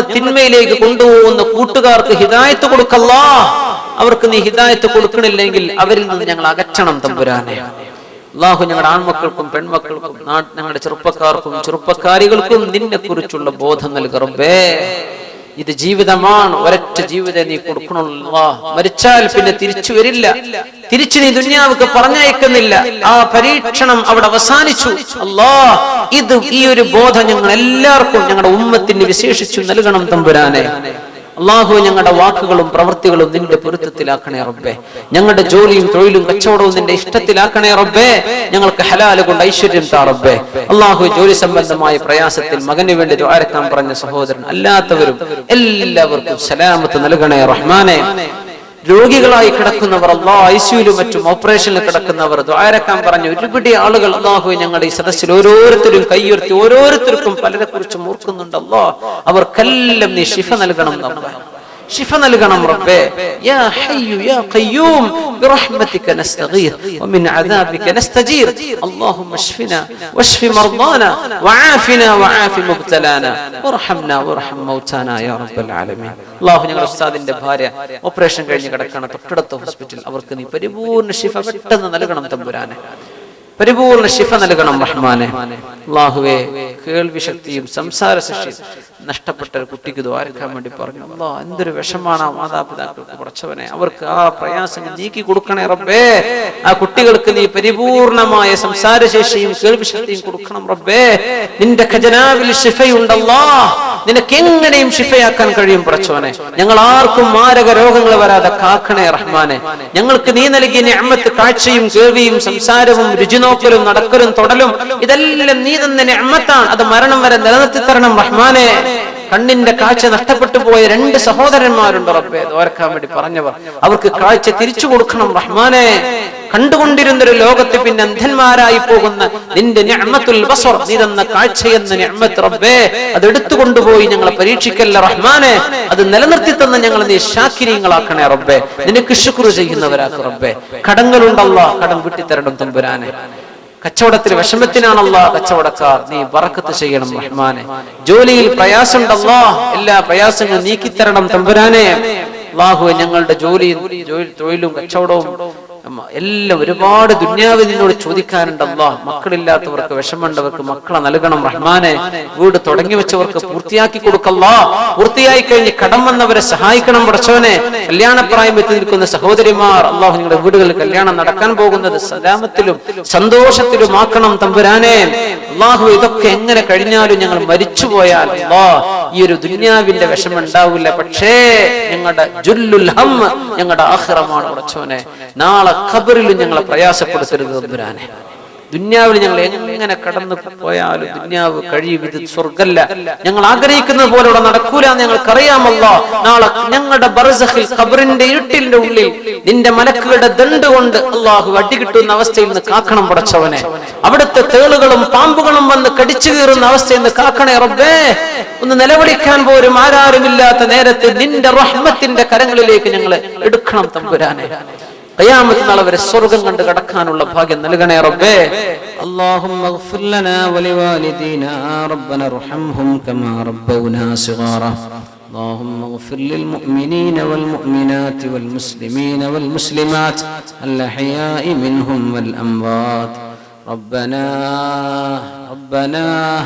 ഞങ്ങളെ തിന്മയിലേക്ക് കൊണ്ടുപോകുന്ന കൂട്ടുകാർക്ക് ഹിതായത്ത് കൊടുക്കല്ലാ. അവർക്ക് നീ ഹിതായത്ത് കൊടുക്കണില്ലെങ്കിൽ അവരിൽ നിന്ന് ഞങ്ങൾ അകറ്റണം തമ്പുരാനെ. അള്ളാഹു ഞങ്ങളുടെ ആൺമക്കൾക്കും പെൺമക്കൾക്കും ഞങ്ങളുടെ ചെറുപ്പക്കാർക്കും ചെറുപ്പക്കാരികൾക്കും നിന്നെ കുറിച്ചുള്ള ബോധം നൽകറബേ ഇത് ജീവിതമാണ്. ഒരൊറ്റ ജീവിതം നീ കൊടുക്കണമല്ലോ മരിച്ചാൽ പിന്നെ തിരിച്ചു വരില്ല. തിരിച്ചു നീ ദുന്യാവുക്ക് പറഞ്ഞയക്കുന്നില്ല. ആ പരീക്ഷണം അവിടെ അവസാനിച്ചു. അല്ലാ ഇത് ഈ ഒരു ബോധം ഞങ്ങൾ എല്ലാവർക്കും ഞങ്ങളുടെ ഉമ്മത്തിന് വിശേഷിച്ചു നൽകണം തമ്പുരാനെ. അള്ളാഹു ഞങ്ങളുടെ വാക്കുകളും പ്രവൃത്തികളും നിന്റെ പൊരുത്തത്തിലാക്കണേ റബ്ബേ. ഞങ്ങളുടെ ജോലിയും തൊഴിലും കച്ചവടവും നിന്റെ ഇഷ്ടത്തിലാക്കണേ റബ്ബേ. ഞങ്ങൾക്ക് ഹലാൽ കൊണ്ട് ഐശ്വര്യം താ റബ്ബേ. അള്ളാഹു ജോലി സംബന്ധമായ പ്രയാസത്തിൽ മകന് വേണ്ടി ദ്വാരക്കാൻ പറഞ്ഞ സഹോദരൻ അല്ലാത്തവരും എല്ലാവർക്കും സലാമത്ത് നൽകണേ റഹ്മാനെ. രോഗികളായി കിടക്കുന്നവർ അള്ളാഹ് ഐസിയുലും മറ്റും ഓപ്പറേഷനിൽ കിടക്കുന്നവർ ദ്വാരക്കാൻ പറഞ്ഞു ഒരുപിടി ആളുകൾ അള്ളാഹു ഞങ്ങളുടെ ഈ സദസ്സിൽ ഓരോരുത്തരും കൈയുയർത്തി ഓരോരുത്തർക്കും പലരെ കുറിച്ചും ഓർക്കുന്നുണ്ടല്ലോ അവർക്കെല്ലാം നീ ശിഫ നൽകണം റബ്ബേ. ശിഫ നൽകണം റബ്ബേ യാ ഹയ്യു യാ ഖയ്യൂം برحمتك نستغيث ومن عذابك نستجير اللهم اشفنا واشف مرضانا وعافنا وعاف مبتلانا وارحمنا وارحم موتانا يا رب العالمين അള്ളാഹു ഞങ്ങളുടെ ഉസ്താദിന്റെ ഭാര്യ ഓപ്പറേഷൻ കഴിഞ്ഞ് കിടക്കണം തൊട്ടടുത്ത ഹോസ്പിറ്റൽ അവർക്ക് നീ പരിപൂർണ്ണ ശിഫ പെട്ടെന്ന് നൽകണം തമ്പുരാനെ പരിപൂർണ ശിഫ നൽകണം റഹ്മാനെ. അള്ളാഹുവെ കേൾവി ശക്തിയും സംസാര ശക്തിയും നഷ്ടപ്പെട്ട ഒരു കുട്ടിക്ക് ദ്വാരക്കാൻ വേണ്ടി പറഞ്ഞു. അല്ലാ എന്തൊരു വിഷമാണ് ആ മാതാപിതാക്കൾക്ക് കുറച്ചവനെ അവർക്ക് ആ പ്രയാസം നീക്കി കൊടുക്കണേ റബ്ബേ. ആ കുട്ടികൾക്ക് നീ പരിപൂർണമായ സംസാരശേഷിയും കേൾവി ശക്തിയും കൊടുക്കണം റബ്ബേ. നിന്റെ ഖജനാവിൽ ശിഫയുണ്ടല്ലോ. നിനക്ക് എങ്ങനെയും ശിഫയാക്കാൻ കഴിയും പറച്ചവനെ ഞങ്ങൾ ആർക്കും മാരക രോഗങ്ങൾ വരാതെ കാക്കണേ റഹ്മാനെ. ഞങ്ങൾക്ക് നീ നൽകിയ നിഅമത്ത് കാഴ്ചയും കേൾവിയും സംസാരവും രുചിനോക്കലും നടക്കലും തൊടലും ഇതെല്ലാം നീ തന്നെ അമ്മത്താണ് അത് മരണം വരെ നിലനിർത്തി തരണം റഹ്മാനെ. കണ്ണിന്റെ കാഴ്ച നഷ്ടപ്പെട്ടു പോയ രണ്ട് സഹോദരന്മാരുണ്ട് റബ്ബേ ഓർക്കാൻ വേണ്ടി പറഞ്ഞവർ. അവർക്ക് കാഴ്ച തിരിച്ചു കൊടുക്കണം റഹ്മാനെ. കണ്ടുകൊണ്ടിരുന്നൊരു ലോകത്ത് പിന്നെ അന്ധന്മാരായി പോകുന്ന നിന്റെ നിഅമത്തുൽ ബസർ നീ തന്ന കാഴ്ചയെന്ന നിഅമത്ത് റബ്ബേ അത് എടുത്തു കൊണ്ടുപോയി ഞങ്ങളെ പരീക്ഷിക്കല്ല റഹ്മാനെ. അത് നിലനിർത്തി തന്ന ഞങ്ങൾ നീ ശാക്കിരീങ്ങളാക്കണേ റബ്ബേ. നിനക്ക് ശുക്ർ ചെയ്യുന്നവരാക്ക് റബ്ബേ. കടങ്ങളുണ്ടല്ലോ കടം വിട്ടിത്തരണം തമ്പുരാനെ. കച്ചവടത്തിൽ വിഷമത്തിനാണല്ലോ കച്ചവടക്കാർ. നീ വറക്കത്ത് ചെയ്യണം റഹ്മാനെ. ജോലിയിൽ പ്രയാസമുണ്ടല്ലോ. എല്ലാ പ്രയാസങ്ങളും നീക്കിത്തരണം തമ്പുരാനെ. അള്ളാഹു ഞങ്ങളുടെ ജോലിയും ജോലി തൊഴിലും കച്ചവടവും എല്ലാം ഒരുപാട് ദുന്യാവ് നിന്നോട് ചോദിക്കാനുണ്ടല്ലോ മക്കളില്ലാത്തവർക്ക് വിഷമമുണ്ടവർക്ക് മക്കളെ നൽകണം. റഹ്മാനെ വീട് തുടങ്ങി വെച്ചവർക്ക് പൂർത്തിയാക്കി കൊടുക്കല്ലോ. പൂർത്തിയായി കഴിഞ്ഞ് കടം വന്നവരെ സഹായിക്കണം പഠിച്ചവനെ. കല്യാണപ്രായം എത്തി നിൽക്കുന്ന സഹോദരിമാർ അള്ളാഹു നിങ്ങളുടെ വീടുകളിൽ കല്യാണം നടക്കാൻ പോകുന്നത് സലാമത്തിലും സന്തോഷത്തിലും ആക്കണം തമ്പുരാനെ. അള്ളാഹു ഇതൊക്കെ എങ്ങനെ കഴിഞ്ഞാലും ഞങ്ങൾ മരിച്ചുപോയാൽ അല്ലാ ഈ ഒരു ദുന്യാവിന്റെ വിഷമം ഉണ്ടാവില്ല പക്ഷേ ഞങ്ങളുടെ ജുല്ലുൽ ഞങ്ങളുടെ ആഹ്റമാണ് പടച്ചവനെ നാളെ ഖബറിലും ഞങ്ങളെ പ്രയാസപ്പെടുത്തരുത് തമ്പുരാനെ. ദുന്യാവിൽ ഞങ്ങൾ എങ്ങനെ കടന്നു പോയാലും ദുന്യാവ് കഴിയും ഇത് സ്വർഗല്ല. ഞങ്ങൾ ആഗ്രഹിക്കുന്നത് പോലെ ഇവിടെ നടക്കൂല ഞങ്ങൾക്കറിയാമല്ലോ. നാളെ ഞങ്ങളുടെ ബർസഹിൽ ഖബറിന്റെ ഇരുട്ടിന്റെ ഉള്ളിൽ നിന്റെ മലക്കുകളുടെ ദണ്ട് കൊണ്ട് അള്ളാഹു അടികിട്ടുന്ന അവസ്ഥയിൽ നിന്ന് കാക്കണം പടച്ചവനെ. അവിടുത്തെ തേളുകളും പാമ്പുകളും വന്ന് കടിച്ചു കീറുന്ന അവസ്ഥയിൽ നിന്ന് കാക്കണേ റബ്ബേ. ഒന്ന് നിലവിളിക്കാൻ പോലും ആരാരുമില്ലാത്ത നേരത്തെ നിന്റെ റഹ്മത്തിന്റെ കരങ്ങളിലേക്ക് ഞങ്ങൾ എടുക്കണം തമ്പുരാനെ. ഖിയാമത്ത് നാളെ വരെ സ്വർഗം കണ്ട് കടക്കാനുള്ള ഭാഗ്യം നൽകണേ റബ്ബേ اللهم اغفر لنا ولوالدينا ربنا ارحمهم كما ربونا صغارا اللهم اغفر للمؤمنين والمؤمنات والمسلمين والمسلمات الأحياء منهم والأموات ربنا ربنا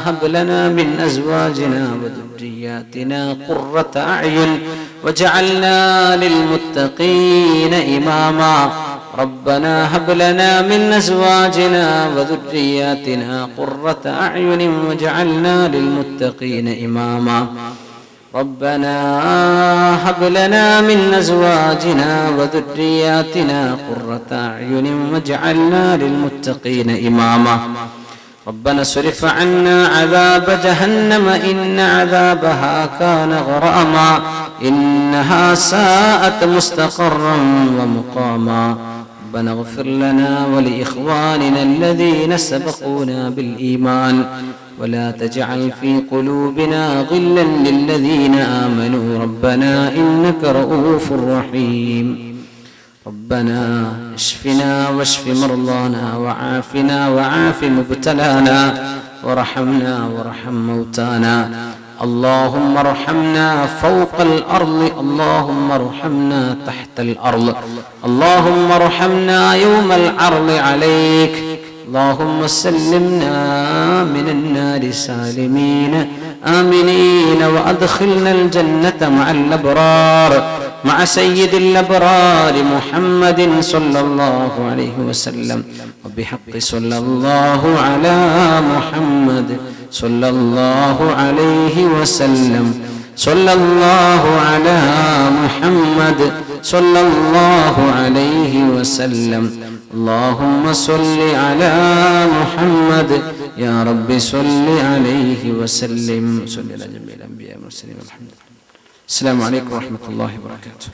هب لنا من أزواجنا وذرياتنا قرة أعين وجعلنا للمتقين إماما. ربنا هب لنا من أزواجنا وذرياتنا قرة أعين وجعلنا للمتقين إماما. ربنا هب لنا من أزواجنا وذرياتنا قرة أعين واجعلنا للمتقين إماما. ربنا اصرف عنا عذاب جهنم إن عذابها كان غراما إنها ساءت مستقرا ومقاما. ربنا اغفر لنا ولإخواننا الذين سبقونا بالإيمان ولا تجعل في قلوبنا غلا للذين آمنوا. ربنا إنك رؤوف رحيم. ربنا اشفنا واشف مرضانا وعافنا وعاف مبتلانا وارحمنا وارحم موتانا. اللهم ارحمنا فوق الأرض اللهم ارحمنا تحت الأرض اللهم ارحمنا يوم العرض عليك اللهم سلمنا من النار سالمين آمنين وأدخلنا الجنة مع الأبرار مع سيد الأبرار محمد صلى الله عليه وسلم وبحق صلى الله على محمد صلى الله عليه وسلم. صلى الله على محمد. صلى الله عليه وسلم. اللهم صل على محمد. يا رب صل عليه وسلم. صل على جميع الأنبياء والمرسلين والحمد لله. السلام عليكم ورحمة الله وبركاته.